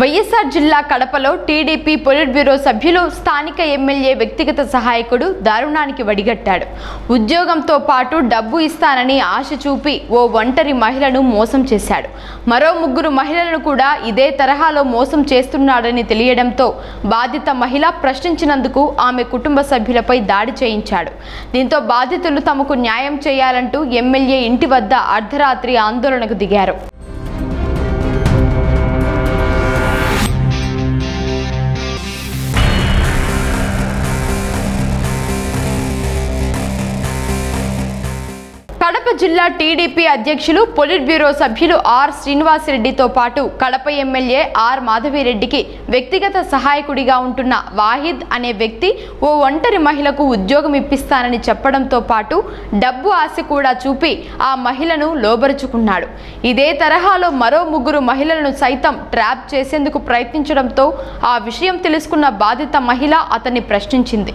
వైఎస్ఆర్ జిల్లా కడపలో TDP polit bureau సభ్యులు స్థానిక ఎమ్మెల్యే వ్యక్తిగత సహాయకుడు దారుణానికి వడిగట్టాడు. ఉద్యోగంతో పాటు డబ్బు ఇస్తానని ఆశ చూపి ఓ ఒంటరి మహిళను మోసం చేశాడు. మరో ముగ్గురు మహిళలను కూడా ఇదే తరహాలో మోసం చేస్తున్నాడని తెలియడంతో బాధిత మహిళ ప్రశ్నించినందుకు ఆమె కుటుంబ సభ్యులపై దాడి చేయించాడు. దీంతో బాధితులు తమకు న్యాయం చేయాలంటూ ఎమ్మెల్యే ఇంటి వద్ద అర్ధరాత్రి ఆందోళనకు దిగారు. కడప జిల్లా టీడీపీ అధ్యక్షులు పొలిట్ బ్యూరో సభ్యులు ఆర్ శ్రీనివాసరెడ్డితో పాటు కడప ఎమ్మెల్యే ఆర్ మాధవిరెడ్డికి వ్యక్తిగత సహాయకుడిగా ఉంటున్న వాహిద్ అనే వ్యక్తి ఓ ఒంటరి మహిళకు ఉద్యోగం ఇప్పిస్తానని చెప్పడంతో పాటు డబ్బు ఆశ కూడా చూపి ఆ మహిళను లోబరుచుకున్నాడు. ఇదే తరహాలో మరో ముగ్గురు మహిళలను సైతం ట్రాప్ చేసేందుకు ప్రయత్నించడంతో ఆ విషయం తెలుసుకున్న బాధిత మహిళ అతన్ని ప్రశ్నించింది.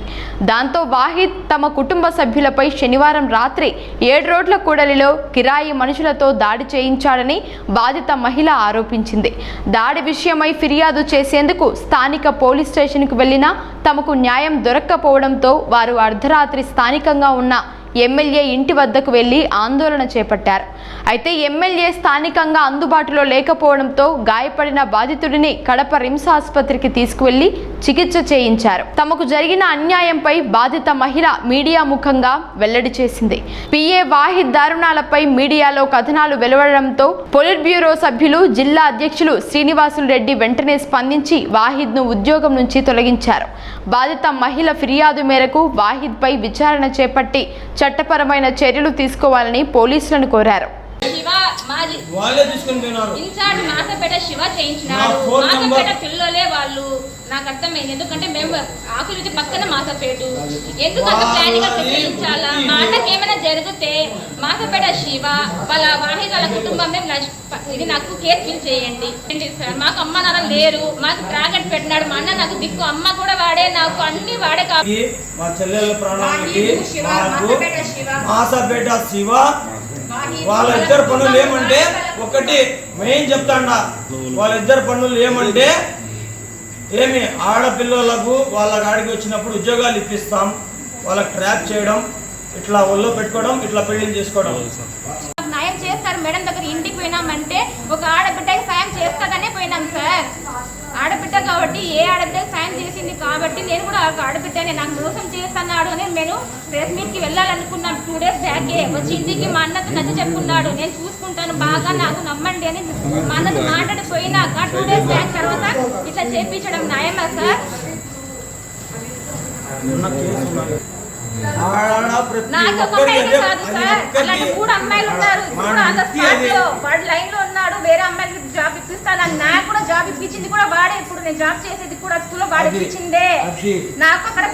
దాంతో వాహిద్ తమ కుటుంబ సభ్యులపై శనివారం రాత్రి ఏడు రోడ్ల కూడలిలో కిరాయి మనుషులతో దాడి చేయించాడని బాధిత మహిళ ఆరోపించింది. దాడి విషయమై ఫిర్యాదు చేసే చేసేందుకు స్థానిక పోలీస్ స్టేషన్కు వెళ్ళినా తమకు న్యాయం దొరక్కపోవడంతో వారు అర్ధరాత్రి స్థానికంగా ఉన్న ఎమ్మెల్యే ఇంటి వద్దకు వెళ్ళి ఆందోళన చేపట్టారు. అయితే ఎమ్మెల్యే స్థానికంగా అందుబాటులో లేకపోవడంతో గాయపడిన బాధితుడిని కడప రిమ్స్ ఆసుపత్రికి తీసుకువెళ్ళి చికిత్స చేయించారు. తమకు జరిగిన అన్యాయంపై బాధిత మహిళ మీడియా ముఖంగా వెల్లడి చేసింది. పిఏ వాహిద్ దారుణాలపై మీడియాలో కథనాలు వెలువడడంతో పొలిట్ బ్యూరో సభ్యులు జిల్లా అధ్యక్షులు శ్రీనివాసులు రెడ్డి వెంటనే స్పందించి వాహిద్ను ఉద్యోగం నుంచి తొలగించారు. బాధిత మహిళ ఫిర్యాదు మేరకు వాహిద్పై విచారణ చేపట్టి చట్టపరమైన చర్యలు తీసుకోవాలని పోలీసులను కోరారు. శివ మాది వాళ్ళే తీసుకొని పోయినారు. ఇన్ఛార్జ్ మాసపేట శివ చేయించినాడు నా నంబర్- పిల్లలే వాళ్ళు. నాకు అర్థమైంది. ఎందుకంటే మేము ఆకులు పక్కన మాసపేటు ఎందుకంటే ప్లానింగ్ చేయించాలా మా అన్నకి ఏమైనా జరిగితే మాసపేట శివ వాళ్ళ వాహిద్ వాళ్ళ కుటుంబమే నష్- ఇది నాకు కేసు ఫిల్ చేయండి. సార్? మాకు అమ్మ నాన్న లేరు. మాకు బ్రాకెట్ పెట్టినాడు. మా అన్న నాకు దిక్కు. అమ్మ కూడా వాడే నాకు. అన్ని వాడే కాబట్టి మా చెల్లెల మాసపేట శివ. వాళ్ళిద్దరు పనులు ఏమంటే ఒకటి మెయిన్ చెప్తాండా. వాళ్ళిద్దరు పనులు ఏమంటే ఏమి ఆడపిల్లలకు వాళ్ళ గాడికి వచ్చినప్పుడు ఉద్యోగాలు ఇప్పిస్తాం. వాళ్ళకి ట్రాప్ చేయడం ఇట్లా ఒళ్ళో పెట్టుకోవడం ఇట్లా పెళ్ళి చేసుకోవడం. న్యాయం చేస్తారు మేడం దగ్గర ఇంటికి పోయినామంటే ఒక ఆడబిడ్డకి సాయం చేస్తాదనే పోయినాం సార్. ఆడబిడ్డ కాబట్టి ఏ ఆడబిడ్డకి సాయం చేసింది కాబట్టి నేను కూడా ఒక ఆడబిడ్డనే నాకు మోసం చేస్తున్నాడు అని నేను ప్రెస్ మీట్కి వెళ్ళాలనుకున్నాను బ్యాకే వచ్చి ఇంటికి మా అన్నతో నచ్చ చెప్పుకున్నాడు నేను చూసుకుంటాను బాగా నాకు నమ్మండి అని మా అన్నతో మాట్లాడిపోయినాక టూ డేస్ బ్యాక్ తర్వాత ఇట్లా చేపించడం న్యాయమా సార్ నాకు ఒక అదే- కాదు సార్ అలాంటి మూడు అమ్మాయిలు ఉన్నారు మా ఇప్పుడు అంత ఇంటి స్పాట్ అది. లో వాడు లైన్లో ఉన్నాడు వేరే అమ్మాయిలకి జాబ్ ఇప్పిస్తాను నాకు కూడా జాబ్ ఇప్పించింది కూడా వాడే ఇప్పుడు నేను జాబ్ చేసేది కూడా స్కూల్లో వాడు. ఇప్పించిందే. నాకు అక్కడ